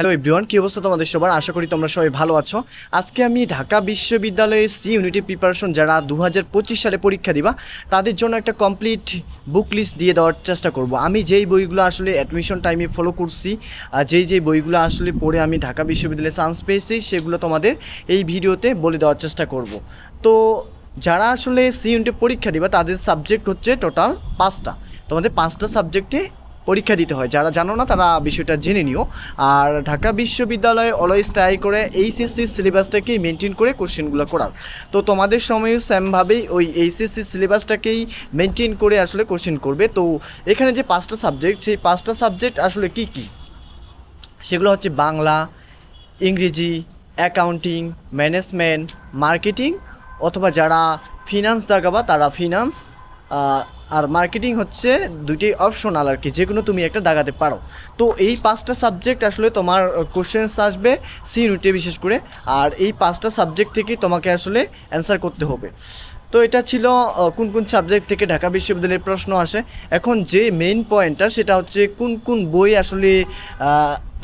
Hello everyone কী অবস্থা তোমাদের সবার? আশা করি তোমরা সবাই ভালো আছো। আজকে আমি ঢাকা বিশ্ববিদ্যালয়ে সি ইউনিটি প্রিপারেশন যারা দু হাজার পঁচিশ সালে পরীক্ষা দিবা, তাদের জন্য একটা কমপ্লিট বুক লিস্ট দিয়ে দেওয়ার চেষ্টা করব। আমি যেই বইগুলো আসলে অ্যাডমিশন টাইমে ফলো করছি, আর যেই যেই বইগুলো আসলে পড়ে আমি ঢাকা বিশ্ববিদ্যালয়ে চান্স পেয়েছি, সেগুলো তোমাদের এই ভিডিওতে বলে দেওয়ার চেষ্টা করব। তো যারা আসলে সি ইউনিটে পরীক্ষা দিবা, তাদের সাবজেক্ট হচ্ছে টোটাল পাঁচটা। তোমাদের পাঁচটা সাবজেক্টে পরীক্ষা দিতে হয়। যারা জানো না, তারা বিষয়টা জেনে নিও। আর ঢাকা বিশ্ববিদ্যালয়ে অলওয়েজ ট্রাই করে এইচএসসি সিলেবাসটাকেই মেনটেন করে কোশ্চেনগুলো করার। তো তোমাদের সময়ও সেমভাবেই ওই এইচএসসি সিলেবাসটাকেই মেনটেন করে আসলে কোশ্চেন করবে। তো এখানে যে পাঁচটা সাবজেক্ট সেই পাঁচটা সাবজেক্ট আসলে কি কি? সেগুলো হচ্ছে বাংলা, ইংরেজি অ্যাকাউন্টিং ম্যানেজমেন্ট মার্কেটিং অথবা যারা ফিনান্স দাগাবা তারা ফিনান্স আর মার্কেটিং হচ্ছে দুটি অপশনাল আর কি যে কোনো তুমি একটা দাগাতে পারো। তো এই পাঁচটা সাবজেক্ট আসলে তোমার কোশ্চেন্স আসবে সি ইউনিটে বিশেষ করে, আর এই পাঁচটা সাবজেক্ট থেকেই তোমাকে আসলে অ্যান্সার করতে হবে। তো এটা ছিল কোন কোন সাবজেক্ট থেকে ঢাকা বিশ্ববিদ্যালয়ের প্রশ্ন আসে। এখন যে মেইন পয়েন্টটা সেটা হচ্ছে কোন কোন বই আসলে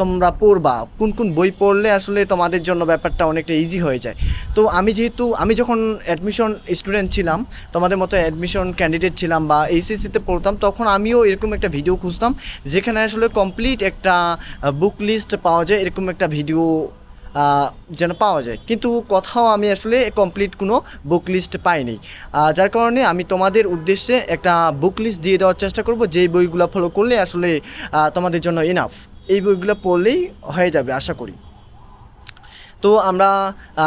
তোমরা পড়বা, কোন কোন বই পড়লে আসলে তোমাদের জন্য ব্যাপারটা অনেকটা ইজি হয়ে যায়। তো আমি যেহেতু, আমি যখন অ্যাডমিশন স্টুডেন্ট ছিলাম, তোমাদের মতো অ্যাডমিশন ক্যান্ডিডেট ছিলাম বা এইচএসসিতে পড়তাম, তখন আমিও এরকম একটা ভিডিও খুঁজতাম, যেখানে আসলে কমপ্লিট একটা বুক লিস্ট পাওয়া যায়, এরকম একটা ভিডিও যেন পাওয়া যায়। কিন্তু কোথাও আমি আসলে কমপ্লিট কোনো বুক লিস্ট পাইনি। যার কারণে আমি তোমাদের উদ্দেশ্যে একটা বুক লিস্ট দিয়ে দেওয়ার চেষ্টা করব, যেই বইগুলো ফলো করলে আসলে তোমাদের জন্য এনাফ এই বইগুলো পড়লেই হয়ে যাবে, আশা করি। তো আমরা,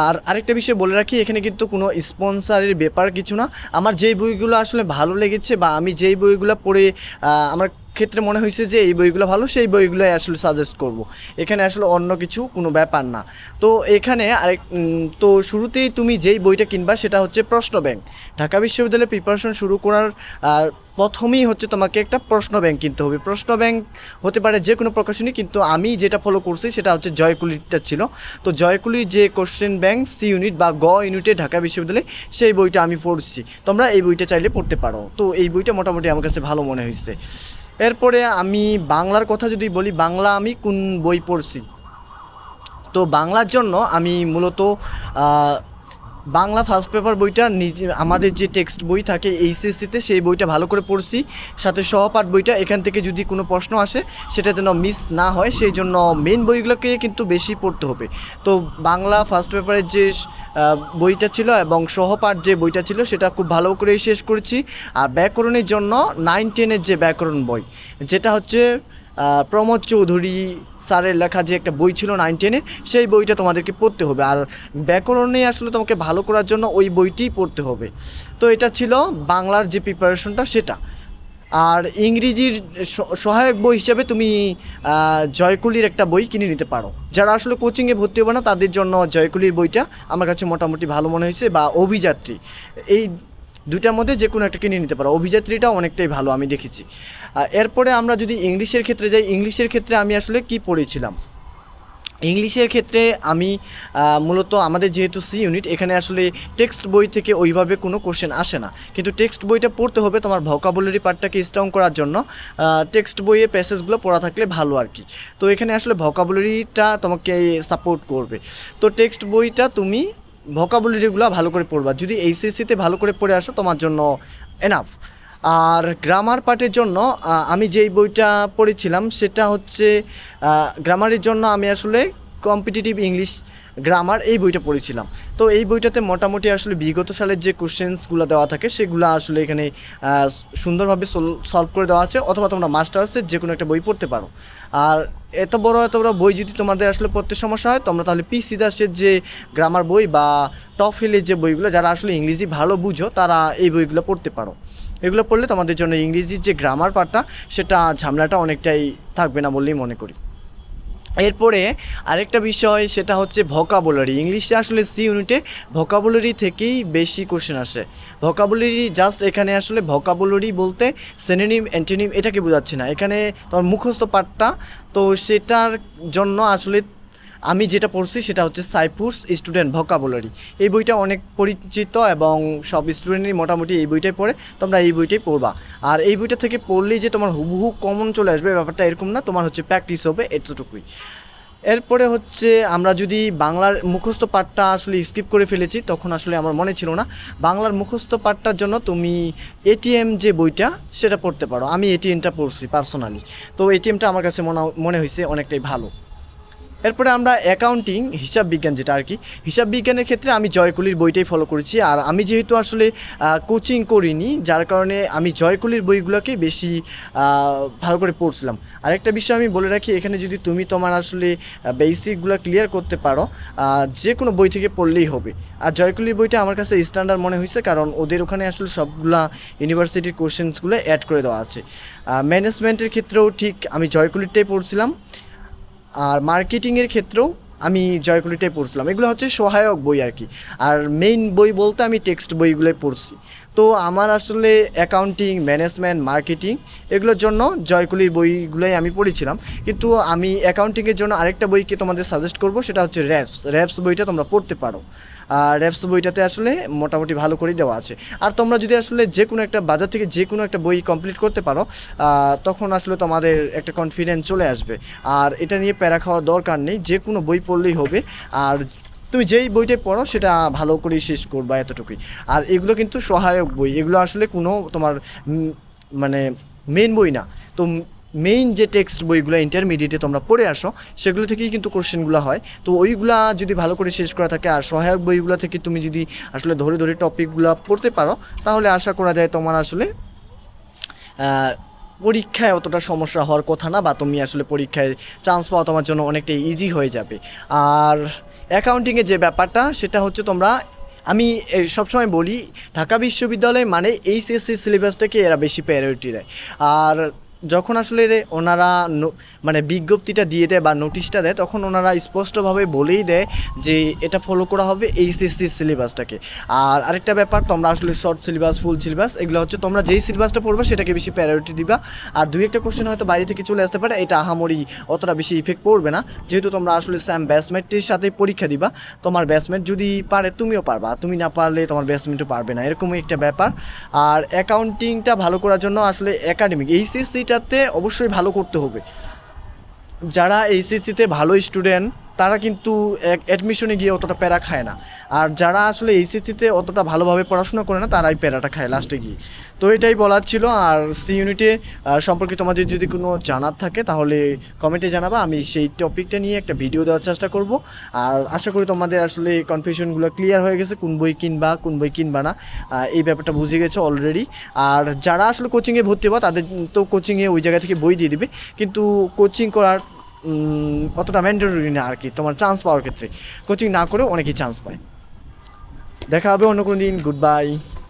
আর আরেকটা বিষয় বলে রাখি, এখানে কিন্তু কোনো স্পন্সারের ব্যাপার কিছু না। আমার যেই বইগুলো আসলে ভালো লেগেছে বা আমি যেই বইগুলো পড়ে আমার ক্ষেত্রে মনে হয়েছে যে এই বইগুলো ভালো, সেই বইগুলোই আসলে সাজেস্ট করব। এখানে আসলে অন্য কিছু, কোনো ব্যাপার না। তো এখানে আরেক তো শুরুতেই তুমি যেই বইটা কিনবা সেটা হচ্ছে প্রশ্ন ব্যাংক। ঢাকা বিশ্ববিদ্যালয়ে প্রিপারেশন শুরু করার প্রথমেই হচ্ছে তোমাকে একটা প্রশ্ন ব্যাংক কিনতে হবে। প্রশ্ন ব্যাংক হতে পারে যে কোনো প্রকাশনী, কিন্তু আমি যেটা ফলো করছি সেটা হচ্ছে জয়কুলিটা ছিল। তো জয়কুলির যে কোশ্চেন ব্যাংক সি ইউনিট বা গ ইউনিটে ঢাকা বিশ্ববিদ্যালয়ে সেই বইটা আমি পড়ছি। তোমরা এই বইটা চাইলে পড়তে পারো। তো এই বইটা মোটামুটি আমার কাছে ভালো মনে হয়েছে। এরপরে আমি বাংলার কথা যদি বলি, বাংলা আমি কোন বই পড়ছি? তো বাংলার জন্য আমি মূলত বাংলা ফার্স্ট পেপার বইটা নিজে, আমাদের যে টেক্সট বই থাকে এইচএসসিতে সেই বইটা ভালো করে পড়ছি। সাথে সহপাঠ বইটা, এখান থেকে যদি কোনো প্রশ্ন আসে, সেটা যেন মিস না হয়, সেই জন্য মেন বইগুলোকে কিন্তু বেশি পড়তে হবে। তো বাংলা ফার্স্ট পেপারের যে বইটা ছিল এবং সহপাঠ যে বইটা ছিল সেটা খুব ভালো করে শেষ করেছি। আর ব্যাকরণের জন্য নাইন টেনের যে ব্যাকরণ বই, যেটা হচ্ছে প্রমোদ চৌধুরী স্যারের লেখা যে একটা বই ছিল নাইন টেনের, সেই বইটা তোমাদেরকে পড়তে হবে। আর ব্যাকরণে আসলে তোমাকে ভালো করার জন্য ওই বইটিই পড়তে হবে। তো এটা ছিল বাংলার যে প্রিপারেশনটা সেটা। আর ইংরেজির সহায়ক বই হিসাবে তুমি জয়কুলির একটা বই কিনে নিতে পারো। যারা আসলে কোচিংয়ে ভর্তি হবে না, তাদের জন্য জয়কুলির বইটা আমার কাছে মোটামুটি ভালো মনে হয়েছে, বা অভিযাত্রী। এই দুটার মধ্যে যে কোনো একটা কিনে নিতে পারো। অভিযাত্রীটা অনেকটাই ভালো, আমি দেখেছি। এরপরে আমরা যদি ইংলিশের ক্ষেত্রে যাই, ইংলিশের ক্ষেত্রে আমি আসলে কি পড়েছিলাম? ইংলিশের ক্ষেত্রে আমি মূলত আমাদের যেহেতু সি ইউনিট এখানে আসলে টেক্সট বই থেকে ওইভাবে কোনো কোশ্চেন আসে না। কিন্তু টেক্সট বইটা পড়তে হবে তোমার ভোকাবুলারি পার্টটাকে স্ট্রং করার জন্য। টেক্সট বইয়ে প্যাসেজগুলো পড়া থাকলে ভালো আর কি। তো এখানে আসলে ভোকাবুলারিটা তোমাকে সাপোর্ট করবে। তো টেক্সট বইটা তুমি ভোকাবুলারিগুলো ভালো করে পড়বা। যদি এইচএসসিতে ভালো করে পড়ে আসো, তোমার জন্য এনাফ আর গ্রামার পার্টের জন্য আমি যেই বইটা পড়েছিলাম সেটা হচ্ছে গ্রামারের জন্য আমি আসলে কম্পিটিটিভ ইংলিশ গ্রামার এই বইটা পড়েছিলাম। তো এই বইটাতে মোটামুটি আসলে বিগত সালের যে কোশ্চেন্সগুলো দেওয়া থাকে সেগুলো আসলে এখানে সুন্দরভাবে সলভ করে দেওয়া আছে অথবা তোমরা মাস্টার্সের যে কোনো একটা বই পড়তে পারো। আর এত বড় এত বড় বই যদি তোমাদের আসলে পড়তে সমস্যা হয়, তোমরা তাহলে পি সিদাসের যে গ্রামার বই বা টপ হিলের যে বইগুলো, যারা আসলে ইংরেজি ভালো বুঝো, তারা এই বইগুলো পড়তে পারো। এগুলো পড়লে তোমাদের জন্য ইংরেজির যে গ্রামার পার্টটা সেটা ঝামেলাটা অনেকটাই থাকবে না বললেই মনে করি। এরপরে আরেকটা বিষয়, সেটা হচ্ছে ভোকাবুলারি ইংলিশে আসলে সি ইউনিটে ভোকাবুলারি থেকেই বেশি কোশ্চেন আসে। ভোকাবুলারি জাস্ট এখানে আসলে ভোকাবুলারি বলতে সেনেনিম অ্যান্টিনিম এটাকে বোঝাচ্ছে না। এখানে তোমার মুখস্থ পাঠটা তো সেটার জন্য আসলে আমি যেটা পড়ছি সেটা হচ্ছে সাইপুরস স্টুডেন্ট ভোকাবুলারি। এই বইটা অনেক পরিচিত এবং সব স্টুডেন্টই মোটামুটি এই বইটাই পড়ে, তোমরা এই বইটাই পড়বা। আর এই বইটা থেকে পড়লেই যে তোমার হুবহু কমন চলে আসবে, ব্যাপারটা এরকম না, তোমার হচ্ছে প্র্যাকটিস হবে এতটুকুই। এরপরে হচ্ছে আমরা যদি বাংলার মুখস্থ পাঠটা আসলে স্কিপ করে ফেলেছি, তখন আসলে আমার মনে ছিল না। বাংলার মুখস্থ পাঠটার জন্য তুমি এটিএম যে বইটা, সেটা পড়তে পারো। আমি এটিএমটা পড়ছি পার্সোনালি তো এটিএমটা আমার কাছে মনে মনে হয়েছে অনেকটাই ভালো। এরপরে আমরা অ্যাকাউন্টিং হিসাব বিজ্ঞান যেটা আর কি, হিসাব বিজ্ঞানের ক্ষেত্রে আমি জয়কুলির বইটাই ফলো করেছি। আর আমি যেহেতু আসলে কোচিং করিনি, যার কারণে আমি জয়কুলির বইগুলোকেই বেশি ভালো করে পড়ছিলাম। আরেকটা বিষয় আমি বলে রাখি, এখানে যদি তুমি তোমার আসলে বেসিকগুলো ক্লিয়ার করতে পারো যে কোনো বই থেকে পড়লেই হবে। আর জয়কুলির বইটা আমার কাছে স্ট্যান্ডার্ড মনে হয়েছে, কারণ ওদের ওখানে আসলে সবগুলা ইউনিভার্সিটির কোশ্চেন্সগুলো অ্যাড করে দেওয়া আছে। ম্যানেজমেন্টের ক্ষেত্রেও ঠিক আমি জয়কুলিরটাই পড়ছিলাম। আর মার্কেটিংয়ের ক্ষেত্রেও আমি জয়কুলিটাই পড়ছিলাম। এগুলো হচ্ছে সহায়ক বই আর কি। আর মেইন বই বলতে আমি টেক্সট বইগুলোই পড়ছি। তো আমার আসলে অ্যাকাউন্টিং ম্যানেজমেন্ট মার্কেটিং এগুলোর জন্য জয়কুলির বইগুলোই আমি পড়েছিলাম। কিন্তু আমি অ্যাকাউন্টিংয়ের জন্য আরেকটা বইকে তোমাদের সাজেস্ট করব, সেটা হচ্ছে র্যাপস র্যাপস বইটা তোমরা পড়তে পারো। র্যাপস বইটাতে আসলে মোটামুটি ভালো করেই দেওয়া আছে। আর তোমরা যদি আসলে যে কোনো একটা বাজার থেকে যে কোনো একটা বই কমপ্লিট করতে পারো তখন আসলে তোমাদের একটা কনফিডেন্স চলে আসবে। আর এটা নিয়ে প্যারা খাওয়ার দরকার নেই যে কোনো বই পড়লেই হবে। আর তুমি যেই বইটাই পড়ো, সেটা ভালো করেই শেষ করবা এতটুকুই। আর এগুলো কিন্তু সহায়ক বই, এগুলো আসলে কোনো তোমার মানে মেন বই না। তো মেইন যে টেক্সট বইগুলো ইন্টারমিডিয়েটে তোমরা পড়ে আসো, সেগুলো থেকেই কিন্তু কোশ্চেনগুলো হয়। তো ওইগুলা যদি ভালো করে শেষ করা থাকে, আর সহায়ক বইগুলো থেকে তুমি যদি আসলে ধরে ধরে টপিকগুলো পড়তে পারো, তাহলে আশা করা যায় তোমার আসলে পরীক্ষায় অতটা সমস্যা হওয়ার কথা না, বা তুমি আসলে পরীক্ষায় চান্স পাওয়া তোমার জন্য অনেকটা ইজি হয়ে যাবে। আর অ্যাকাউন্টিংয়ের যে ব্যাপারটা, সেটা হচ্ছে তোমরা, আমি সবসময় বলি, ঢাকা বিশ্ববিদ্যালয় মানে এইচএসসি সিলেবাসটাকে এরা বেশি প্রায়োরিটি দেয়। আর যখন আসলে ওনারা মানে বিজ্ঞপ্তিটা দিয়ে দেয় বা নোটিশটা দেয়, তখন ওনারা স্পষ্টভাবে বলেই দেয় যে এটা ফলো করা হবে এইচএসসি সিলেবাসটাকে। আর আরেকটা ব্যাপার, তোমরা আসলে শর্ট সিলেবাস ফুল সিলেবাস এগুলো হচ্ছে তোমরা যেই সিলেবাসটা পড়বে সেটাকে বেশি প্রায়োরিটি দিবা। আর দুই একটা কোশ্চেন হয়তো বাইরে থেকে চলে আসতে পারে, এটা আহামরি অতটা বেশি ইফেক্ট পড়বে না। যেহেতু তোমরা আসলে স্যাম ব্যাটসমেন্টের সাথে পরীক্ষা দিবা, তোমার ব্যাটসমেন্ট যদি পারে তুমিও পারবা তুমি না পারলে তোমার ব্যাটসমেন্টও পারবে না, এরকমই একটা ব্যাপার। আর অ্যাকাউন্টিংটা ভালো করার জন্য আসলে একাডেমিক এইচএসসিটাতে অবশ্যই ভালো করতে হবে। যারা এইচএসসিতে ভালো স্টুডেন্ট তারা কিন্তু অ্যাডমিশনে গিয়ে অতটা প্যারা খায় না। আর যারা আসলে এইচএসসিতে অতটা ভালোভাবে পড়াশোনা করে না, তারাই প্যারাটা খায় লাস্টে গিয়ে। তো এটাই বলার ছিল, আর সি ইউনিটে সম্পর্কে তোমাদের যদি কোনো জানার থাকে, তাহলে কমেন্টে জানাবা। আমি সেই টপিকটা নিয়ে একটা ভিডিও দেওয়ার চেষ্টা করব। আর আশা করি তোমাদের আসলে কনফিউশনগুলো ক্লিয়ার হয়ে গেছে, কোন বই কিনবা, কোন বই কিনবা না। এই ব্যাপারটা বুঝে গেছে অলরেডি আর যারা আসলে কোচিংয়ে ভর্তি হবা, তাদের তো কোচিংয়ে ওই জায়গা থেকে বই দিয়ে দিবে। কিন্তু কোচিং করার অতটা ম্যান্ডেটরি না আর কি? তোমার চান্স পাওয়ার ক্ষেত্রে। কোচিং না করেও অনেকেই চান্স পায়। দেখা হবে অন্য কোনো দিন। Good bye